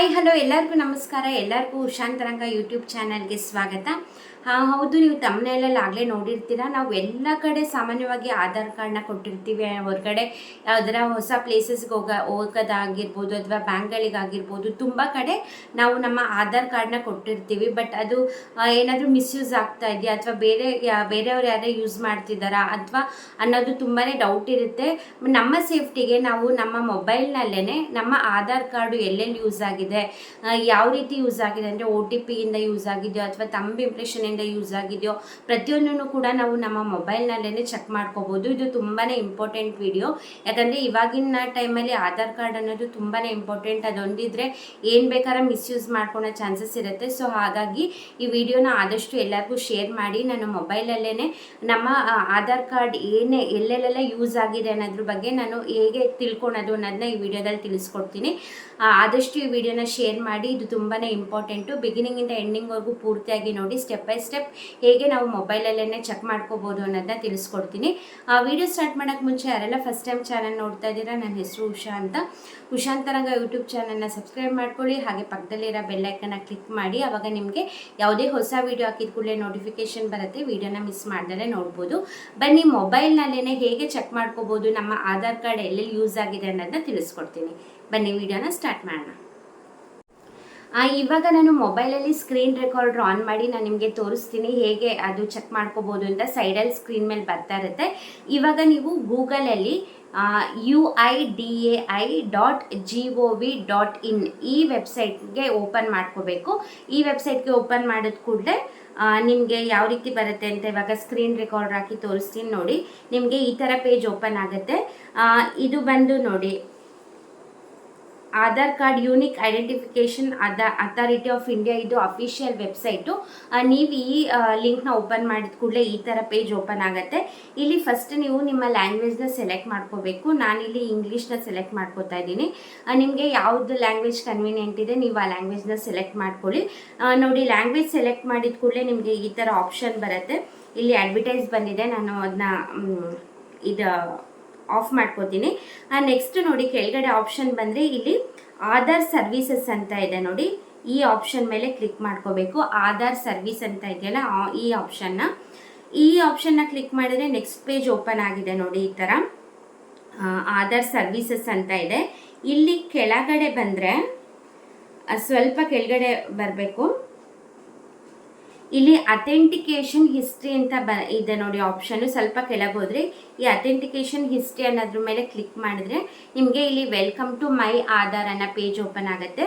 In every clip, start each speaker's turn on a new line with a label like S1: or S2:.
S1: Hi hello ಎಲ್ಲರಿಗೂ ನಮಸ್ಕಾರ. ಎಲ್ಲರಿಗೂ ಉಷಾಂತರಂಗ ಯೂಟ್ಯೂಬ್ ಚಾನಲ್ಗೆ ಸ್ವಾಗತ. ಹಾಂ, ಹೌದು, ನೀವು ತಮ್ಮನೆಯಲ್ಲೆಲ್ಲ ಆಗಲೇ ನೋಡಿರ್ತೀರ. ನಾವು ಎಲ್ಲ ಕಡೆ ಸಾಮಾನ್ಯವಾಗಿ ಆಧಾರ್ ಕಾರ್ಡ್ನ ಕೊಟ್ಟಿರ್ತೀವಿ. ಹೊರಗಡೆ ಯಾವ್ದಾರ ಹೊಸ ಪ್ಲೇಸಸ್ಗೆ ಹೋಗ, ಹೋಗೋದಾಗಿರ್ಬೋದು ಅಥವಾ ಬ್ಯಾಂಕ್ಗಳಿಗಾಗಿರ್ಬೋದು, ತುಂಬ ಕಡೆ ನಾವು ನಮ್ಮ ಆಧಾರ್ ಕಾರ್ಡ್ನ ಕೊಟ್ಟಿರ್ತೀವಿ. ಬಟ್ ಅದು ಏನಾದರೂ ಮಿಸ್ಯೂಸ್ ಆಗ್ತಾ ಇದೆಯಾ? ಅಥವಾ ಬೇರೆ ಬೇರೆಯವ್ರು ಯಾರೇ ಯೂಸ್ ಮಾಡ್ತಿದ್ದಾರಾ? ಅಥವಾ ಅನ್ನೋದು ತುಂಬಾ ಡೌಟ್ ಇರುತ್ತೆ. ನಮ್ಮ ಸೇಫ್ಟಿಗೆ ನಾವು ನಮ್ಮ ಮೊಬೈಲ್ನಲ್ಲೇ ನಮ್ಮ ಆಧಾರ್ ಕಾರ್ಡು ಎಲ್ಲೆಲ್ಲಿ ಯೂಸ್ ಆಗಿದೆ? ಆ, ಯಾವ ರೀತಿ ಯೂಸ್ ಆಗಿದೆ ಅಂದರೆ ಓ ಟಿ ಪಿಯಿಂದ ಯೂಸ್ ಆಗಿದೆಯೋ ಅಥವಾ ತಂಬ್ ಇಂಪ್ರೆಷನಿಂದ ಯೂಸ್ ಆಗಿದೆಯೋ ಪ್ರತಿಯೊಂದನ್ನು ಕೂಡ ನಾವು ನಮ್ಮ ಮೊಬೈಲ್ನಲ್ಲೇ ಚೆಕ್ ಮಾಡ್ಕೋಬೋದು. ಇದು ತುಂಬಾ ಇಂಪಾರ್ಟೆಂಟ್ ವಿಡಿಯೋ ಯಾಕಂದರೆ ಇವಾಗಿನ ಟೈಮಲ್ಲಿ ಆಧಾರ್ ಕಾರ್ಡ್ ಅನ್ನೋದು ತುಂಬಾ ಇಂಪಾರ್ಟೆಂಟ್ ಅದೊಂದಿದ್ರೆ ಏನು ಬೇಕಾದ್ರೆ ಮಿಸ್ಯೂಸ್ ಮಾಡ್ಕೊಳೋ ಚಾನ್ಸಸ್ ಇರುತ್ತೆ. ಸೊ ಹಾಗಾಗಿ ಈ ವಿಡಿಯೋನ ಆದಷ್ಟು ಎಲ್ಲರಿಗೂ ಶೇರ್ ಮಾಡಿ ನಾನು ಮೊಬೈಲಲ್ಲೇ ನಮ್ಮ ಆಧಾರ್ ಕಾರ್ಡ್ ಏನೇ ಎಲ್ಲೆಲ್ಲೆಲ್ಲ ಯೂಸ್ ಆಗಿದೆ ಅನ್ನೋದ್ರ ಬಗ್ಗೆ ನಾನು ಹೇಗೆ ತಿಳ್ಕೊಳೋದು ಅನ್ನೋದನ್ನ ಈ ವಿಡಿಯೋದಲ್ಲಿ ತಿಳಿಸ್ಕೊಡ್ತೀನಿ. ಆದಷ್ಟು ಈ ವಿಡಿಯೋನ ಶೇರ್ ಮಾಡಿ, ಇದು ತುಂಬಾ ಇಂಪಾರ್ಟೆಂಟು ಬಿಗಿನಿಂಗಿಂದ ಎಂಡಿಂಗ್ವರೆಗೂ ಪೂರ್ತಿಯಾಗಿ ನೋಡಿ ಸ್ಟೆಪ್ ಬೈ ಸ್ಟೆಪ್ ಹೇಗೆ ನಾವು ಮೊಬೈಲಲ್ಲೇ ಚೆಕ್ ಮಾಡ್ಕೋಬೋದು ಅನ್ನೋದನ್ನ ತಿಳಿಸ್ಕೊಡ್ತೀನಿ. ಆ ವಿಡಿಯೋ ಸ್ಟಾರ್ಟ್ ಮಾಡೋಕ್ಕೆ ಮುಂಚೆ ಯಾರೆಲ್ಲ ಫಸ್ಟ್ ಟೈಮ್ ಚಾನಲ್ ನೋಡ್ತಾ ಇದ್ದೀರಾ, ನನ್ನ ಹೆಸರು ಉಷಾ ಅಂತ. ಉಷಾಂತರಂಗ ಯೂಟ್ಯೂಬ್ ಚಾನಲ್ನ ಸಬ್ಸ್ಕ್ರೈಬ್ ಮಾಡ್ಕೊಳ್ಳಿ. ಹಾಗೆ ಪಕ್ಕದಲ್ಲಿರೋ ಬೆಲ್ಲೈಕನ್ನ ಕ್ಲಿಕ್ ಮಾಡಿ ಆವಾಗ ನಿಮಗೆ ಯಾವುದೇ ಹೊಸ ವಿಡಿಯೋ ಹಾಕಿದ ಕೂಡಲೇ ನೋಟಿಫಿಕೇಶನ್ ಬರುತ್ತೆ. ವಿಡಿಯೋನ ಮಿಸ್ ಮಾಡ್ದಲೇ ನೋಡ್ಬೋದು. ಬನ್ನಿ ಮೊಬೈಲ್ನಲ್ಲೇ ಹೇಗೆ ಚೆಕ್ ಮಾಡ್ಕೋಬೋದು, ನಮ್ಮ ಆಧಾರ್ ಕಾರ್ಡ್ ಎಲ್ಲೆಲ್ಲಿ ಯೂಸ್ ಆಗಿದೆ ಅನ್ನೋದನ್ನ ತಿಳಿಸ್ಕೊಡ್ತೀನಿ. ಬನ್ನಿ ವಿಡಿಯೋನ ಸ್ಟಾರ್ಟ್ ಮಾಡೋಣ. ಇವಾಗ ನಾನು ಮೊಬೈಲಲ್ಲಿ ಸ್ಕ್ರೀನ್ ರೆಕಾರ್ಡ್ರ್ ಆನ್ ಮಾಡಿ ನಾನು ನಿಮಗೆ ತೋರಿಸ್ತೀನಿ, ಹೇಗೆ ಅದು ಚೆಕ್ ಮಾಡ್ಕೋಬೋದು ಅಂತ ಸೈಡಲ್ಲಿ ಸ್ಕ್ರೀನ್ ಮೇಲೆ ಬರ್ತಾ ಇರುತ್ತೆ. ಇವಾಗ ನೀವು ಗೂಗಲಲ್ಲಿ U I D A I dot G O V dot in ಈ ವೆಬ್ಸೈಟ್ಗೆ ಓಪನ್ ಮಾಡ್ಕೋಬೇಕು. ಈ ವೆಬ್ಸೈಟ್ಗೆ ಓಪನ್ ಮಾಡಿದ ಕೂಡಲೇ ನಿಮಗೆ ಯಾವ ರೀತಿ ಬರುತ್ತೆ ಅಂತ ಇವಾಗ ಸ್ಕ್ರೀನ್ ರೆಕಾರ್ಡ್ ಹಾಕಿ ತೋರಿಸ್ತೀನಿ ನೋಡಿ. ನಿಮಗೆ ಈ ಥರ ಪೇಜ್ ಓಪನ್ ಆಗುತ್ತೆ. ಇದು ಬಂದು ನೋಡಿ. ಆಧಾರ್ ಕಾರ್ಡ್ ಯೂನಿಕ್ ಐಡೆಂಟಿಫಿಕೇಷನ್ ಅದ ಅಥಾರಿಟಿ ಆಫ್ ಇಂಡಿಯಾ ಇದು ಅಫಿಷಿಯಲ್ ವೆಬ್ಸೈಟು. ನೀವು ಈ ಲಿಂಕ್ನ ಓಪನ್ ಮಾಡಿದ ಕೂಡಲೇ ಈ ಥರ ಪೇಜ್ ಓಪನ್ ಆಗುತ್ತೆ. ಇಲ್ಲಿ ಫಸ್ಟ್ ನೀವು ನಿಮ್ಮ ಲ್ಯಾಂಗ್ವೇಜ್ನ ಸೆಲೆಕ್ಟ್ ಮಾಡ್ಕೋಬೇಕು. ನಾನಿಲ್ಲಿ ಇಂಗ್ಲೀಷ್ನ ಸೆಲೆಕ್ಟ್ ಮಾಡ್ಕೋತಾ ಇದ್ದೀನಿ. ನಿಮಗೆ ಯಾವುದು ಲ್ಯಾಂಗ್ವೇಜ್ ಕನ್ವೀನಿಯೆಂಟ್ ಇದೆ ನೀವು ಆ ಲ್ಯಾಂಗ್ವೇಜ್ನ ಸೆಲೆಕ್ಟ್ ಮಾಡ್ಕೊಳ್ಳಿ. ನೋಡಿ ಲ್ಯಾಂಗ್ವೇಜ್ ಸೆಲೆಕ್ಟ್ ಮಾಡಿದ ಕೂಡಲೇ ನಿಮಗೆ ಈ ಥರ ಆಪ್ಷನ್ ಬರುತ್ತೆ. ಇಲ್ಲಿ ಅಡ್ವರ್ಟೈಸ್ ಬಂದಿದೆ. ನಾನು ಅದನ್ನ ಇದು ಆಫ್ ಮಾಡ್ಕೋತೀನಿ. ನೆಕ್ಸ್ಟ್ ನೋಡಿ ಕೆಳಗಡೆ ಆಪ್ಷನ್ ಬಂದರೆ ಇಲ್ಲಿ ಆಧಾರ್ ಸರ್ವಿಸಸ್ ಅಂತ ಇದೆ ನೋಡಿ. ಈ ಆಪ್ಷನ್ ಮೇಲೆ ಕ್ಲಿಕ್ ಮಾಡ್ಕೋಬೇಕು. ಆಧಾರ್ ಸರ್ವಿಸ್ ಅಂತ ಇದೆಯಲ್ಲ ಈ ಆಪ್ಷನ್ನ ಈ ಆಪ್ಷನ್ನ ಕ್ಲಿಕ್ ಮಾಡಿದ್ರೆ ನೆಕ್ಸ್ಟ್ ಪೇಜ್ ಓಪನ್ ಆಗಿದೆ ನೋಡಿ ಈ ಥರ ಆಧಾರ್ ಸರ್ವೀಸಸ್ ಅಂತ ಇದೆ. ಇಲ್ಲಿ ಕೆಳಗಡೆ ಬಂದರೆ ಸ್ವಲ್ಪ ಕೆಳಗಡೆ ಬರಬೇಕು. ಇಲ್ಲಿ ಅಥೆಂಟಿಕೇಶನ್ ಹಿಸ್ಟ್ರಿ ಅಂತ ಬ, ಇದೆ ನೋಡಿ ಆಪ್ಷನ್ ಸ್ವಲ್ಪ ಕೆಳಗೋದ್ರೆ ಈ ಅಥೆಂಟಿಕೇಶನ್ ಹಿಸ್ಟ್ರಿ ಅನ್ನೋದ್ರ ಮೇಲೆ ಕ್ಲಿಕ್ ಮಾಡಿದ್ರೆ, ನಿಮಗೆ ಇಲ್ಲಿ ವೆಲ್ಕಮ್ ಟು ಮೈ ಆಧಾರ್ ಅನ್ನೋ ಪೇಜ್ ಓಪನ್ ಆಗುತ್ತೆ.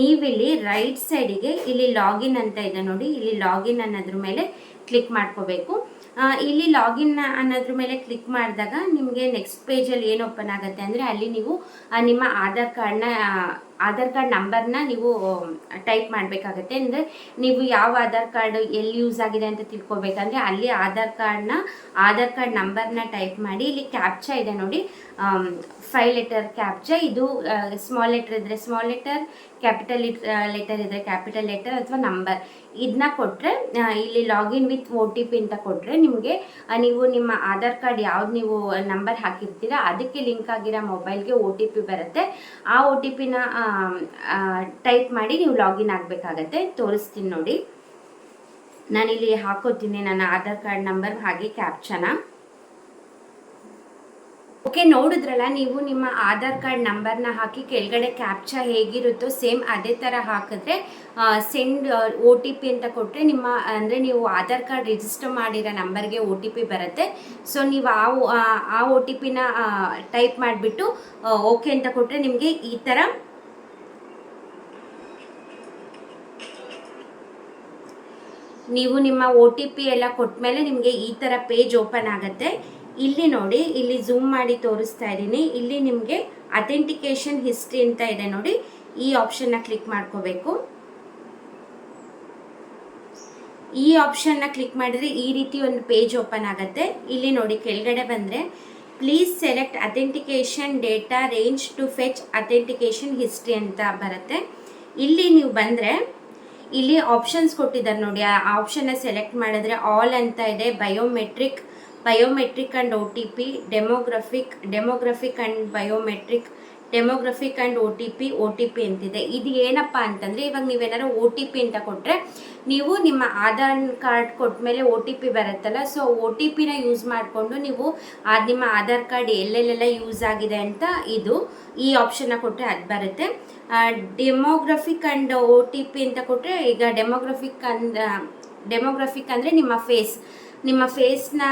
S1: ನೀವಿಲ್ಲಿ ರೈಟ್ ಸೈಡಿಗೆ ಇಲ್ಲಿ ಲಾಗಿನ್ ಅಂತ ಇದೆ ನೋಡಿ, ಇಲ್ಲಿ ಲಾಗಿನ್ ಅನ್ನೋದ್ರ ಮೇಲೆ ಕ್ಲಿಕ್ ಮಾಡ್ಕೋಬೇಕು. ಇಲ್ಲಿ ಲಾಗಿನ್ ಅನ್ನೋದ್ರ ಮೇಲೆ ಕ್ಲಿಕ್ ಮಾಡಿದಾಗ ನಿಮಗೆ ನೆಕ್ಸ್ಟ್ ಪೇಜಲ್ಲಿ ಏನು ಓಪನ್ ಆಗುತ್ತೆ ಅಂದರೆ ಅಲ್ಲಿ ನೀವು ನಿಮ್ಮ ಆಧಾರ್ ಕಾರ್ಡ್ನ ಆಧಾರ್ ಕಾರ್ಡ್ ನಂಬರ್ನ ನೀವು ಟೈಪ್ ಮಾಡಬೇಕಾಗತ್ತೆ. ಅಂದರೆ ನೀವು ಯಾವ ಆಧಾರ್ ಕಾರ್ಡ್ ಎಲ್ಲಿ ಯೂಸ್ ಆಗಿದೆ ಅಂತ ತಿಳ್ಕೊಬೇಕಂದ್ರೆ ಅಲ್ಲಿ ಆಧಾರ್ ಕಾರ್ಡ್ನ ಆಧಾರ್ ಕಾರ್ಡ್ ನಂಬರ್ನ ಟೈಪ್ ಮಾಡಿ ಇಲ್ಲಿ ಕ್ಯಾಪ್ಚಾ ಇದೆ ನೋಡಿ. ಫೈವ್ ಲೆಟರ್ ಕ್ಯಾಪ್ಚಾ ಇದು ಸ್ಮಾಲ್ ಲೆಟರ್ ಇದ್ದರೆ ಸ್ಮಾಲ್ ಲೆಟರ್ ಕ್ಯಾಪಿಟಲ್ ಲೆಟರ್ ಇದ್ದರೆ ಕ್ಯಾಪಿಟಲ್ ಲೆಟರ್ ಅಥವಾ ನಂಬರ್ ಇದನ್ನ ಕೊಟ್ಟರೆ ಇಲ್ಲಿ login with O T P ಅಂತ ಕೊಟ್ಟರೆ ನಿಮಗೆ ನೀವು ನಿಮ್ಮ ಆಧಾರ್ ಕಾರ್ಡ್ ಯಾವ್ದು ನೀವು ನಂಬರ್ ಹಾಕಿರ್ತೀರಾ, ಅದಕ್ಕೆ ಲಿಂಕ್ ಆಗಿರೋ ಮೊಬೈಲ್ಗೆ ಒ ಟಿ ಪಿ ಬರುತ್ತೆ. ಆ ಒ ಟಿ ಪಿನ ಟೈಪ್ ಮಾಡಿ ನೀವು ಲಾಗಿನ್ ಆಗಬೇಕಾಗತ್ತೆ. ತೋರಿಸ್ತೀನಿ ನೋಡಿ. ನಾನಿಲ್ಲಿ ಹಾಕೋತೀನಿ ನನ್ನ ಆಧಾರ್ ಕಾರ್ಡ್ ನಂಬರ್ ಹಾಗೆ ಕ್ಯಾಪ್ಚನ ಓಕೆ, ನೋಡಿದ್ರಲ್ಲ, ನೀವು ನಿಮ್ಮ ಆಧಾರ್ ಕಾರ್ಡ್ ನಂಬರ್ನ ಹಾಕಿ ಕೆಳಗಡೆ ಕ್ಯಾಪ್ಚಾ ಹೇಗಿರುತ್ತೋ ಸೇಮ್ ಅದೇ ಥರ ಹಾಕಿದ್ರೆ ಸೆಂಡ್ ಒ ಟಿ ಪಿ ಅಂತ ಕೊಟ್ಟರೆ ನಿಮ್ಮ, ಅಂದರೆ ನೀವು ಆಧಾರ್ ಕಾರ್ಡ್ ರಿಜಿಸ್ಟರ್ ಮಾಡಿರೋ ನಂಬರ್ಗೆ ಒ ಟಿ ಪಿ ಬರುತ್ತೆ. ಸೊ ನೀವು ಆ ಆ- ಒ ಟಿ ಪಿನ ಟೈಪ್ ಮಾಡಿಬಿಟ್ಟು ಓಕೆ ಅಂತ ಕೊಟ್ಟರೆ ನಿಮಗೆ ಈ ಥರ ನೀವು ನಿಮ್ಮ ಒ ಟಿ ಪಿ ಎಲ್ಲ ಕೊಟ್ಮೇಲೆ ನಿಮಗೆ ಈ ಥರ ಪೇಜ್ ಓಪನ್ ಆಗುತ್ತೆ. ಇಲ್ಲಿ ನೋಡಿ, ಇಲ್ಲಿ ಝೂಮ್ ಮಾಡಿ ತೋರಿಸ್ತಾ ಇದ್ದೀನಿ. ಇಲ್ಲಿ ನಿಮಗೆ ಅಥೆಂಟಿಕೇಶನ್ ಹಿಸ್ಟ್ರಿ ಅಂತ ಇದೆ ನೋಡಿ. ಈ ಆಪ್ಷನ್ನ ಕ್ಲಿಕ್ ಮಾಡ್ಕೋಬೇಕು. ಈ ಆಪ್ಷನ್ನ ಕ್ಲಿಕ್ ಮಾಡಿದ್ರೆ ಈ ರೀತಿ ಒಂದು ಪೇಜ್ ಓಪನ್ ಆಗುತ್ತೆ. ಇಲ್ಲಿ ನೋಡಿ, ಕೆಳಗಡೆ ಬಂದರೆ please select authentication data range to fetch authentication history ಅಂತ ಬರುತ್ತೆ. ಇಲ್ಲಿ ನೀವು ಬಂದರೆ, ಇಲ್ಲಿ ಆಪ್ಷನ್ಸ್ ಕೊಟ್ಟಿದ್ದಾರೆ ನೋಡಿ. ಆ ಆಪ್ಷನ್ನ ಸೆಲೆಕ್ಟ್ ಮಾಡಿದ್ರೆ ಆಲ್ ಅಂತ ಇದೆ. Biometric biometric and O T P demographic demographic and biometric demographic and O T P O T P ಅಂತಿದೆ. ಇದು ಏನಪ್ಪ ಅಂತಂದರೆ, ಇವಾಗ ನೀವೇನಾರು ಒ ಟಿ ಪಿ ಅಂತ ಕೊಟ್ಟರೆ ನೀವು ನಿಮ್ಮ ಆಧಾರ್ ಕಾರ್ಡ್ ಕೊಟ್ಮೇಲೆ ಒ ಟಿ ಪಿ ಬರುತ್ತಲ್ಲ ಸೊ ಒ ಟಿ ಪಿನ ಯೂಸ್ ಮಾಡಿಕೊಂಡು ನೀವು ಅದು ನಿಮ್ಮ ಆಧಾರ್ ಕಾರ್ಡ್ ಎಲ್ಲೆಲ್ಲೆಲ್ಲ ಯೂಸ್ ಆಗಿದೆ ಅಂತ ಇದು ಈ ಆಪ್ಷನ್ನ ಕೊಟ್ಟರೆ ಅದು ಬರುತ್ತೆ. Demographic and O T P ಅಂತ ಕೊಟ್ಟರೆ ಈಗ ಡೆಮೋಗ್ರಫಿಕ್ ಅಂದ ಡೆಮೋಗ್ರಫಿಕ್ ಅಂದರೆ ನಿಮ್ಮ ಫೇಸ್ ನಿಮ್ಮ ಫೇಸ್ನ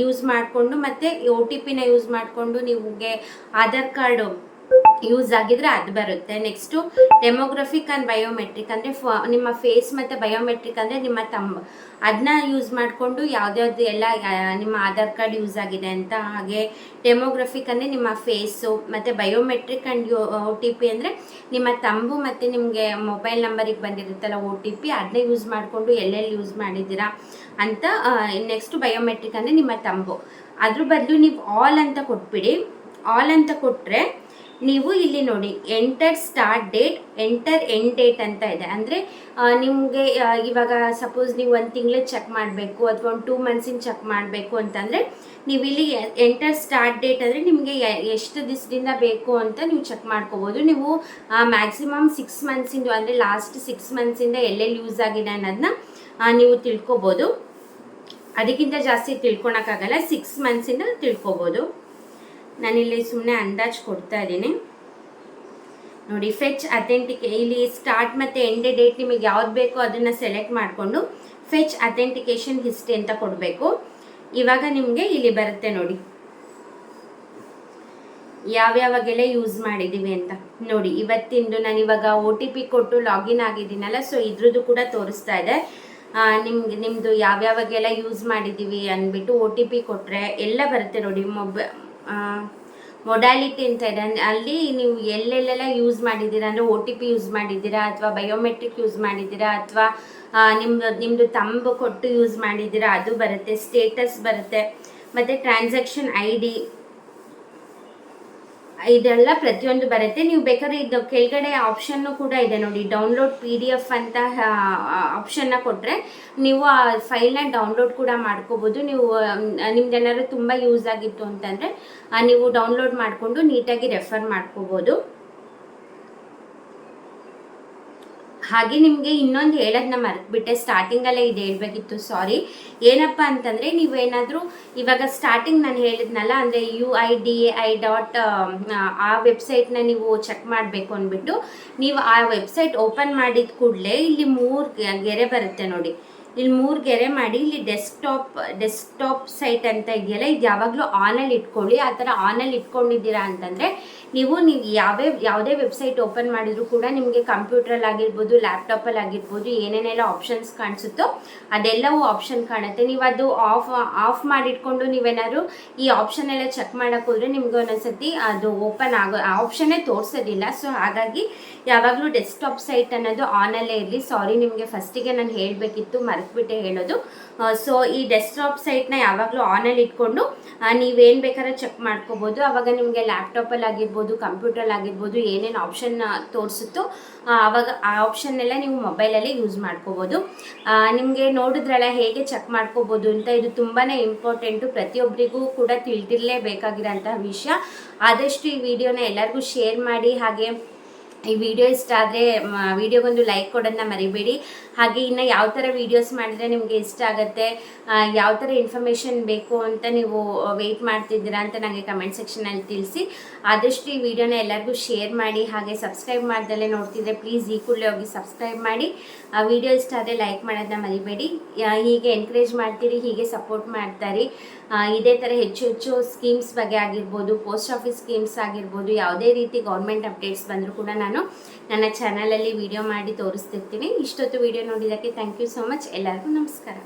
S1: ಯೂಸ್ ಮಾಡಿಕೊಂಡು ಮತ್ತು ಒ ಟಿ ಪಿನ ಯೂಸ್ ಮಾಡಿಕೊಂಡು ನಿಮಗೆ ಆಧಾರ್ ಕಾರ್ಡು ಯೂಸ್ ಆಗಿದ್ರೆ ಅದು ಬರುತ್ತೆ. ನೆಕ್ಸ್ಟು ಡೆಮೋಗ್ರಫಿಕ್ ಆ್ಯಂಡ್ ಬಯೋಮೆಟ್ರಿಕ್ ಅಂದರೆ ನಿಮ್ಮ ಫೇಸ್ ಮತ್ತು ಬಯೋಮೆಟ್ರಿಕ್ ಅಂದರೆ ನಿಮ್ಮ ತಮ್ಮ ಅದನ್ನ ಯೂಸ್ ಮಾಡಿಕೊಂಡು ಯಾವ್ದ್ಯಾವ್ದು ಎಲ್ಲ ಯಾ- ನಿಮ್ಮ ಆಧಾರ್ ಕಾರ್ಡ್ ಯೂಸ್ ಆಗಿದೆ ಅಂತ ಹಾಗೆ ಡೆಮೋಗ್ರಫಿಕ್ ಅಂದರೆ ನಿಮ್ಮ ಫೇಸು ಮತ್ತು biometric and O T P ಅಂದರೆ ನಿಮ್ಮ ತಂಬು ಮತ್ತು ನಿಮಗೆ ಮೊಬೈಲ್ ನಂಬರಿಗೆ ಬಂದಿರುತ್ತಲ್ಲ ಒ ಟಿ ಪಿ ಅದನ್ನೇ ಯೂಸ್ ಮಾಡಿಕೊಂಡು ಎಲ್ಲೆಲ್ಲಿ ಯೂಸ್ ಮಾಡಿದ್ದೀರಾ ಅಂತ ನೆಕ್ಸ್ಟ್ ಬಯೋಮೆಟ್ರಿಕ್ ಅಂದರೆ ನಿಮ್ಮ ತಂಬು. ಅದ್ರ ಬದಲು ನೀವು ಆಲ್ ಅಂತ ಕೊಟ್ಬಿಡಿ. ಆಲ್ ಅಂತ ಕೊಟ್ಟರೆ ನೀವು ಇಲ್ಲಿ ನೋಡಿ enter start date enter end date ಅಂತ ಇದೆ. ಅಂದರೆ ನಿಮಗೆ ಇವಾಗ ಸಪೋಸ್ ನೀವು ಒಂದು ತಿಂಗಳು ಚೆಕ್ ಮಾಡಬೇಕು, ಅಥವಾ ಒಂದು ಟೂ ಮಂತ್ಸಿನ ಚೆಕ್ ಮಾಡಬೇಕು ಅಂತಂದರೆ, ನೀವು ಇಲ್ಲಿ ಎಂಟರ್ ಸ್ಟಾರ್ಟ್ ಡೇಟ್ ಅಂದರೆ ನಿಮಗೆ ಎಷ್ಟು ದಿವಸದಿಂದ ಬೇಕು ಅಂತ ನೀವು ಚೆಕ್ ಮಾಡ್ಕೋಬೋದು. ನೀವು ಮ್ಯಾಕ್ಸಿಮಮ್ ಸಿಕ್ಸ್ ಮಂತ್ಸಿಂದು ಅಂದರೆ ಲಾಸ್ಟ್ ಸಿಕ್ಸ್ ಮಂತ್ಸಿಂದ ಎಲ್ಲೆಲ್ಲಿ ಯೂಸ್ ಆಗಿದೆ ಅನ್ನೋದನ್ನ ನೀವು ತಿಳ್ಕೊಬೋದು. ಅದಕ್ಕಿಂತ ಜಾಸ್ತಿ ತಿಳ್ಕೊಳಕ್ಕಾಗಲ್ಲ ಸಿಕ್ಸ್ ಮಂತ್ಸಿಂದ ತಿಳ್ಕೊಬೋದು. ನಾನಿಲ್ಲಿ ಸುಮ್ಮನೆ ಅಂದಾಜು ಕೊಡ್ತಾ ಇದ್ದೀನಿ. ನೋಡಿ ಫೆಚ್ ಅಥೆಂಟಿಕ್ ಇಲ್ಲಿ ಸ್ಟಾರ್ಟ್ ಮತ್ತು ಎಂಡ್ ಡೇಟ್ ನಿಮಗೆ ಯಾವ್ದು ಬೇಕೋ ಅದನ್ನು ಸೆಲೆಕ್ಟ್ ಮಾಡಿಕೊಂಡು ಫೆಚ್ ಅಥೆಂಟಿಕೇಶನ್ ಹಿಸ್ಟ್ರಿ ಅಂತ ಕೊಡಬೇಕು. ಇವಾಗ ನಿಮಗೆ ಇಲ್ಲಿ ಬರುತ್ತೆ ನೋಡಿ. ಯಾವ್ಯಾವಾಗೆಲ್ಲ ಯೂಸ್ ಮಾಡಿದ್ದೀವಿ ಅಂತ. ನೋಡಿ, ಇವತ್ತಿಂದು ನಾನು ಇವಾಗ ಒ ಟಿ ಪಿ ಕೊಟ್ಟು ಲಾಗಿನ್ ಆಗಿದ್ದೀನಲ್ಲ ಸೊ ಇದ್ರದ್ದು ಕೂಡ ತೋರಿಸ್ತಾ ಇದೆ. ನಿಮ್ಗೆ ನಿಮ್ಮದು ಯಾವ್ಯಾವಾಗೆಲ್ಲ ಯೂಸ್ ಮಾಡಿದ್ದೀವಿ ಅಂದ್ಬಿಟ್ಟು ಒ ಟಿ ಪಿ ಕೊಟ್ಟರೆ ಎಲ್ಲ ಬರುತ್ತೆ ನೋಡಿ, ಮೊಬ ಮೊಡಾಲಿಟಿ ಅಂತ ಇದೆ. ಅಲ್ಲಿ ನೀವು ಎಲ್ಲೆಲ್ಲೆಲ್ಲ ಯೂಸ್ ಮಾಡಿದ್ದೀರಾ? ಅಂದರೆ ಒ ಟಿ ಪಿ ಯೂಸ್ ಮಾಡಿದ್ದೀರಾ? ಅಥವಾ ಬಯೋಮೆಟ್ರಿಕ್ ಯೂಸ್ ಮಾಡಿದ್ದೀರಾ? ಅಥವಾ ನಿಮ್ಮದು ನಿಮ್ಮದು ತಂಬು ಕೊಟ್ಟು ಯೂಸ್ ಮಾಡಿದ್ದೀರಾ? ಅದು ಬರುತ್ತೆ. ಸ್ಟೇಟಸ್ ಬರುತ್ತೆ. ಮತ್ತು ಟ್ರಾನ್ಸಾಕ್ಷನ್ ಐ ಡಿ ಇದೆಲ್ಲ ಪ್ರತಿಯೊಂದು ಬರುತ್ತೆ. ನೀವು ಬೇಕಾದ್ರೆ ಇದು ಕೆಳಗಡೆ ಆಪ್ಷನ್ನು ಕೂಡ ಇದೆ ನೋಡಿ. ಡೌನ್ಲೋಡ್ ಪಿ ಡಿ ಎಫ್ ಅಂತ ಆಪ್ಷನ್ನ ಕೊಟ್ಟರೆ ನೀವು ಆ ಫೈಲ್ನ ಡೌನ್ಲೋಡ್ ಕೂಡ ಮಾಡ್ಕೋಬೋದು. ನೀವು ನಿಮ್ದು ಏನಾದ್ರು ತುಂಬ ಯೂಸ್ ಆಗಿತ್ತು ಅಂತಂದರೆ ನೀವು ಡೌನ್ಲೋಡ್ ಮಾಡಿಕೊಂಡು ನೀಟಾಗಿ ರೆಫರ್ ಮಾಡ್ಕೋಬೋದು. ಹಾಗೆ ನಿಮಗೆ ಇನ್ನೊಂದು ಹೇಳೋದನ್ನ ಮರೆತುಬಿಟ್ಟೆ. ಸ್ಟಾರ್ಟಿಂಗಲ್ಲೇ ಇದು ಹೇಳಬೇಕಿತ್ತು ಸಾರಿ ಏನಪ್ಪ ಅಂತಂದರೆ ನೀವೇನಾದರೂ ಇವಾಗ ಸ್ಟಾರ್ಟಿಂಗ್ ನಾನು ಹೇಳಿದ್ನಲ್ಲ, ಅಂದರೆ U I D A I dot ಆ ವೆಬ್ಸೈಟ್ನ ನೀವು ಚೆಕ್ ಮಾಡಬೇಕು ಅಂದ್ಬಿಟ್ಟು, ನೀವು ಆ ವೆಬ್ಸೈಟ್ ಓಪನ್ ಮಾಡಿದ ಕೂಡಲೇ ಇಲ್ಲಿ ಮೂರು ಗೆರೆ ಬರುತ್ತೆ ನೋಡಿ. ಇಲ್ಲಿ ಮೂರು ಗೆರೆ ಮಾಡಿ, ಇಲ್ಲಿ ಡೆಸ್ಕ್ಟಾಪ್ ಡೆಸ್ಕ್ಟಾಪ್ ಸೈಟ್ ಅಂತ ಇದೆಯಲ್ಲ, ಇದು ಯಾವಾಗಲೂ ಆನಲ್ಲಿ ಇಟ್ಕೊಳ್ಳಿ. ಆ ಥರ ಆನಲ್ಲಿ ಇಟ್ಕೊಂಡಿದ್ದೀರಾ ಅಂತಂದರೆ, ನೀವು ನೀವು ಯಾವೇ, ಯಾವುದೇ ವೆಬ್ಸೈಟ್ ಓಪನ್ ಮಾಡಿದರೂ ಕೂಡ ನಿಮಗೆ ಕಂಪ್ಯೂಟ್ರಲ್ಲಿ ಆಗಿರ್ಬೋದು ಲ್ಯಾಪ್ಟಾಪಲ್ಲಿ ಆಗಿರ್ಬೋದು, ಏನೇನೆಲ್ಲ ಆಪ್ಷನ್ಸ್ ಕಾಣಿಸುತ್ತೋ ಅದೆಲ್ಲವೂ ಆಪ್ಷನ್ ಕಾಣುತ್ತೆ. ನೀವು ಅದು ಆಫ್ ಆಫ್ ಮಾಡಿಟ್ಕೊಂಡು ನೀವೇನಾದ್ರು ಈ ಆಪ್ಷನ್ ಎಲ್ಲ ಚೆಕ್ ಮಾಡೋಕೆ ಹೋದರೆ ನಿಮ್ಗೆ ಒಂದೊಂದ್ಸತಿ ಅದು ಓಪನ್ ಆಗೋ ಆಪ್ಷನ್ನೇ ತೋರಿಸೋದಿಲ್ಲ. ಸೊ ಹಾಗಾಗಿ ಯಾವಾಗಲೂ ಡೆಸ್ಕ್ಟಾಪ್ ಸೈಟ್ ಅನ್ನೋದು ಆನಲ್ಲೇ ಇರಲಿ. ಸಾರಿ ನಿಮಗೆ ಫಸ್ಟಿಗೆ ನಾನು ಹೇಳಬೇಕಿತ್ತು. ಮರೆತುಬಿಟ್ಟೆ ಹೇಳೋದು. ಸೊ ಈ ಡೆಸ್ಕ್ಟಾಪ್ ಸೈಟ್ನ ಯಾವಾಗಲೂ ಆನಲ್ಲಿ ಇಟ್ಕೊಂಡು ನೀವೇನು ಬೇಕಾದ್ರೆ ಚೆಕ್ ಮಾಡ್ಕೋಬೋದು. ಆವಾಗ ನಿಮಗೆ ಲ್ಯಾಪ್ಟಾಪಲ್ಲಿ ಆಗಿರ್ಬೋದು ಕಂಪ್ಯೂಟ್ರಲ್ಲಿ ಆಗಿರ್ಬೋದು, ಏನೇನು ಆಪ್ಷನ್ ತೋರಿಸುತ್ತೋ ಆವಾಗ ಆ ಆಪ್ಷನ್ನೆಲ್ಲ ನೀವು ಮೊಬೈಲಲ್ಲೇ ಯೂಸ್ ಮಾಡ್ಕೋಬೋದು. ನಿಮಗೆ ನೋಡಿದ್ರಲ್ಲ ಹೇಗೆ ಚೆಕ್ ಮಾಡ್ಕೋಬೋದು ಅಂತ, ಇದು ತುಂಬಾ ಇಂಪಾರ್ಟೆಂಟು ಪ್ರತಿಯೊಬ್ಬರಿಗೂ ಕೂಡ ತಿಳಿದಿರಲೇಬೇಕಾಗಿರೋಂತಹ ವಿಷಯ. ಆದಷ್ಟು ಈ ವಿಡಿಯೋನ ಎಲ್ಲರಿಗೂ ಶೇರ್ ಮಾಡಿ, ಹಾಗೆ ಈ ವಿಡಿಯೋ ಇಷ್ಟ ಆದರೆ ವಿಡಿಯೋಗೊಂದು ಲೈಕ್ ಕೊಡೋದನ್ನ ಮರಿಬೇಡಿ. ಹಾಗೆ ಇನ್ನು ಯಾವ ಥರ ವೀಡಿಯೋಸ್ ಮಾಡಿದರೆ ನಿಮಗೆ ಇಷ್ಟ ಆಗುತ್ತೆ ಯಾವ ಥರ ಇನ್ಫಾರ್ಮೇಷನ್ ಬೇಕು ಅಂತ ನೀವು ವೆಯ್ಟ್ ಮಾಡ್ತಿದ್ದೀರಾ ಅಂತ ನನಗೆ ಕಮೆಂಟ್ ಸೆಕ್ಷನಲ್ಲಿ ತಿಳಿಸಿ. ಆದಷ್ಟು ಈ ವಿಡಿಯೋನ ಎಲ್ಲರಿಗೂ ಶೇರ್ ಮಾಡಿ, ಹಾಗೆ ಸಬ್ಸ್ಕ್ರೈಬ್ ಮಾಡ್ದಲ್ಲೇ ನೋಡ್ತಿದ್ರೆ ಪ್ಲೀಸ್ ಈ ಕೂಡಲೇ ಹೋಗಿ ಸಬ್ಸ್ಕ್ರೈಬ್ ಮಾಡಿ. ವಿಡಿಯೋ ಇಷ್ಟ ಆದರೆ ಲೈಕ್ ಮಾಡೋದನ್ನ ಮರಿಬೇಡಿ. ಹೀಗೆ ಎನ್ಕರೇಜ್ ಮಾಡ್ತೀರಿ, ಹೀಗೆ ಸಪೋರ್ಟ್ ಮಾಡ್ತಾರೆ. ಇದೇ ಥರ ಹೆಚ್ಚು ಹೆಚ್ಚು ಸ್ಕೀಮ್ಸ್ ಬಗ್ಗೆ ಆಗಿರ್ಬೋದು ಪೋಸ್ಟ್ ಆಫೀಸ್ ಸ್ಕೀಮ್ಸ್ ಆಗಿರ್ಬೋದು, ಯಾವುದೇ ರೀತಿ ಗೌರ್ಮೆಂಟ್ ಅಪ್ಡೇಟ್ಸ್ ಬಂದರೂ ಕೂಡ ನಾನು ನನ್ನ ಚಾನಲಲ್ಲಿ ವಿಡಿಯೋ ಮಾಡಿ ತೋರಿಸ್ತಿರ್ತೀನಿ. ಇಷ್ಟೊತ್ತು ವಿಡಿಯೋ ನೋಡಿದ್ದಕ್ಕೆ ಥ್ಯಾಂಕ್ ಯು ಸೊ ಮಚ್ ಎಲ್ಲರಿಗೂ ನಮಸ್ಕಾರ.